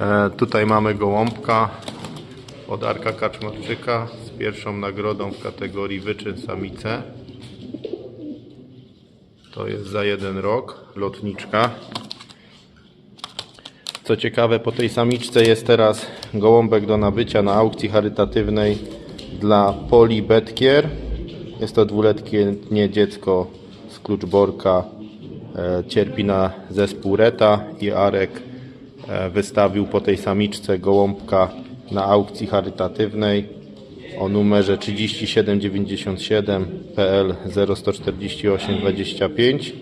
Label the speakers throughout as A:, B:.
A: E, tutaj mamy gołąbka od Arka Kaczmarczyka z pierwszą nagrodą w kategorii wyczyn samice. To jest za jeden rok, lotniczka. Co ciekawe, po tej samiczce jest teraz gołąbek do nabycia na aukcji charytatywnej dla Poli Betkier. Jest to dwuletnie dziecko z Kluczborka. E, cierpi na zespół Reta i Arek wystawił po tej samiczce gołąbka na aukcji charytatywnej o numerze 3797 PL 0148 25.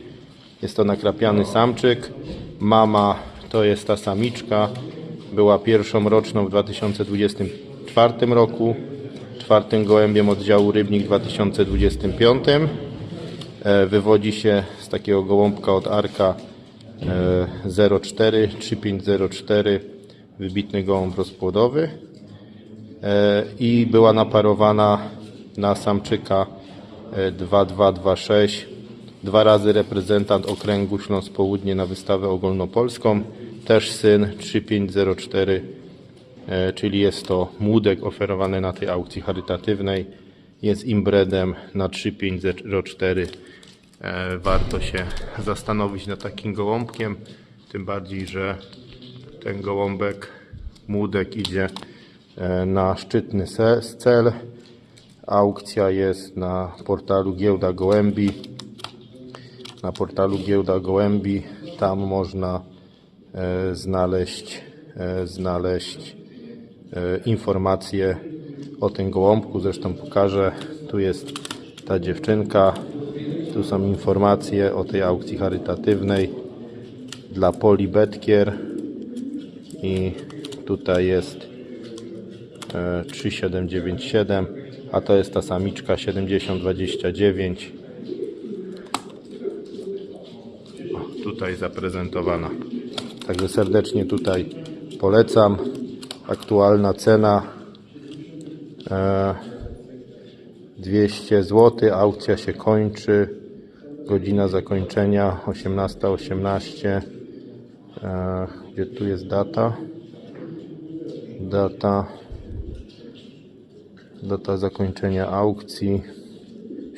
A: Jest to nakrapiany samczyk. Mama to jest ta samiczka. Była pierwszą roczną w 2024 roku. Czwartym gołębiem oddziału Rybnik w 2025. E, Wywodzi się z takiego gołąbka od Arka e, 04 3504 wybitny gołąb rozpłodowy. E, i była naparowana na samczyka e, 2226 dwa razy reprezentant okręgu Śląsk Południe na wystawę ogólnopolską. Też syn 3504 e, czyli jest to młódek oferowany na tej aukcji charytatywnej. Jest imbredem na 3504 E, warto się zastanowić nad takim gołąbkiem tym bardziej, że ten gołąbek młódek idzie e, na szczytny cel. Aukcja jest na portalu Giełda Gołębi. Na portalu Giełda Gołębi tam można e, znaleźć, e, znaleźć e, informacje o tym gołąbku. Zresztą pokażę. Tu jest ta dziewczynka. Tu są informacje o tej aukcji charytatywnej dla Poli Betkier. I tutaj jest e, 3797 a to jest ta samiczka 7029 o, tutaj zaprezentowana. Także serdecznie tutaj polecam. Aktualna cena e, 200 zł aukcja się kończy godzina zakończenia 18.18 e, gdzie tu jest data? Data data zakończenia aukcji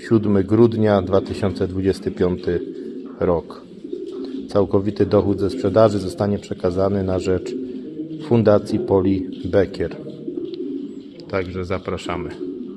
A: 7 grudnia 2025 rok. Całkowity dochód ze sprzedaży zostanie przekazany na rzecz Fundacji Poli Bekier. Także zapraszamy